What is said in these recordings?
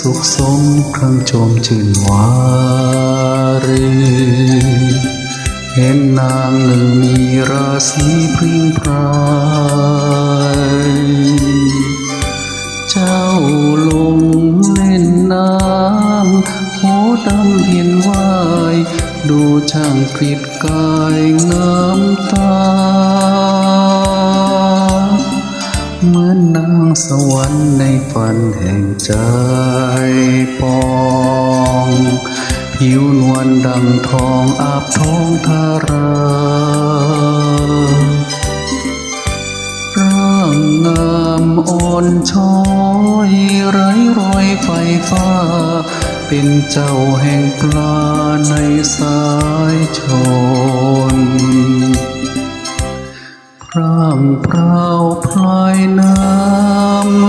สุขสมครั้งชมชื่นวารี เห็นนางหนึ่งมีราศีพริ้งพรายเจ้าลงเล่นน้ำโหดำเห็นวาย ดูช่างกริดกายงามตา สวรรค์ในฝันแห่งใจปองผิวนวลดังทองอาบท้องทาราร่างงามอ่อนช้อยไร้รอยไฟฟ้า เป็นเจ้าแห่งปลาในสายชนพร่างพราวพลา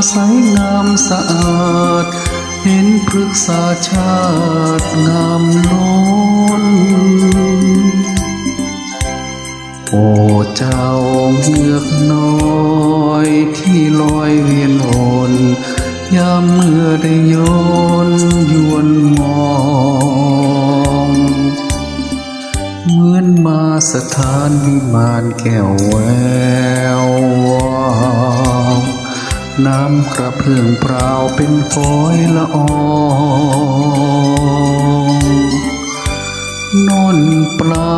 ใสงามสะอาด เห็นพฤกษาชาติงามล้น โอ้เจ้าเงือกน้อยที่ลอยเวียนวนยามเมื่อได้โยนยวนมอง เหมือนมาสถานวิมานแก้วแวววาว น้ำกระเพื่อมเปล่าเป็นฝอยละอองนนปลา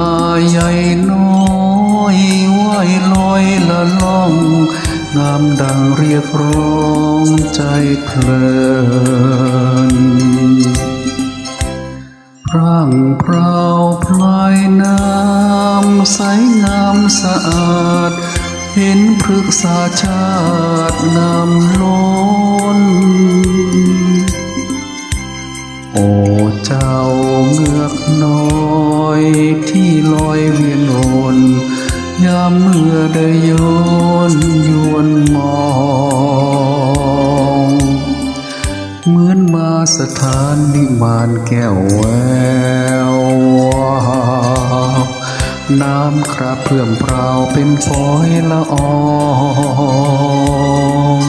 ใหญ่น้อยว่ายลอยละล่องงามดังเรียกร้องใจเพลินร่างพราพลายน้ำใสงามสะอาด เห็นพฤกษาชาติงา เงือกน้อยที่ลอยเวียนวนยามเมื่อได้โยนยวนมอง เหมือนมาสถานนิมานแก้วแวววาวน้ำคราเพื่อมพราเป็นฝอยละออง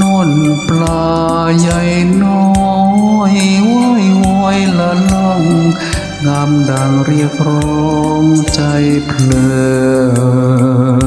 นนปลาใหญ่น้อ งามดังเรียกร้องใจเพลิน